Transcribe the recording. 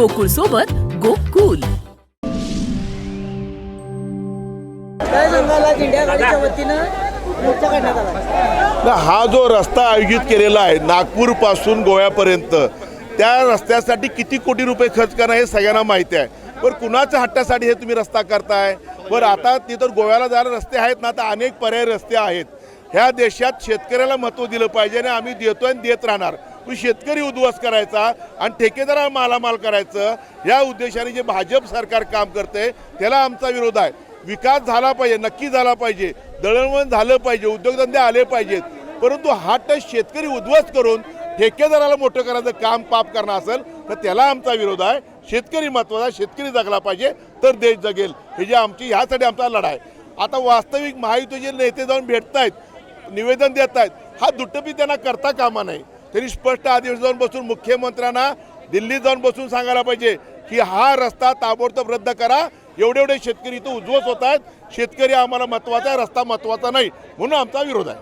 गोकुळ सोबत गोकुल. काय सांगाल आज इंडिया गाडीच्या वतीनं? मोर्चा काढण्यात आला. ना हा जो रस्ता आयोजित केलेला आहे नागपूरपासून गोव्यापर्यंत त्या रस्त्यासाठी किती कोटी रुपये खर्च करणं हे सगळ्यांना माहिती आहे. बरं कुणाच्या हट्टासाठी हे तुम्ही रस्ता करताय? बरं आता तिथं गोव्याला जायला रस्ते आहेत ना आता अनेक पर्याय रस्ते आहेत. ह्या देशात शेतकऱ्याला महत्त्व दिलं पाहिजे आणि आम्ही देतोय आणि देत राहणार. तो शेतकरी उद्ध्वस्त करायचा आणि ठेकेदारा मालामाल करायचं या उद्देशाने जे भाजप सरकार काम करते त्याला आमचा विरोध आहे. विकास झाला पाहिजे नक्की झाला पाहिजे दळणवळण झालं पाहिजे उद्योगधंदे आले पाहिजेत. परंतु हा टच शेतकरी उद्ध्वस्त करून ठेकेदाराला मोठं करायचं काम पाप करणं असेल तर त्याला आमचा विरोध आहे. शेतकरी महत्त्वाचा शेतकरी जगला पाहिजे तर देश जगेल. हे जे आमची ह्यासाठी आमचा लढा आहे. आता वास्तविक महायुतीचे नेते जाऊन भेटतायत निवेदन देत आहेत हा दुट्टपी त्यांना करता कामा नाही. तरी स्पष्ट आदेश जाऊन बसून मुख्यमंत्र्यांना दिल्लीत जाऊन बसून सांगायला पाहिजे की हा रस्ता ताबडतोब रद्द करा. एवढे एवढे शेतकरी इथं उज्ज्वस होत आहेत. शेतकरी आम्हाला महत्त्वाचा आहे रस्ता महत्त्वाचा नाही म्हणून आमचा विरोध आहे.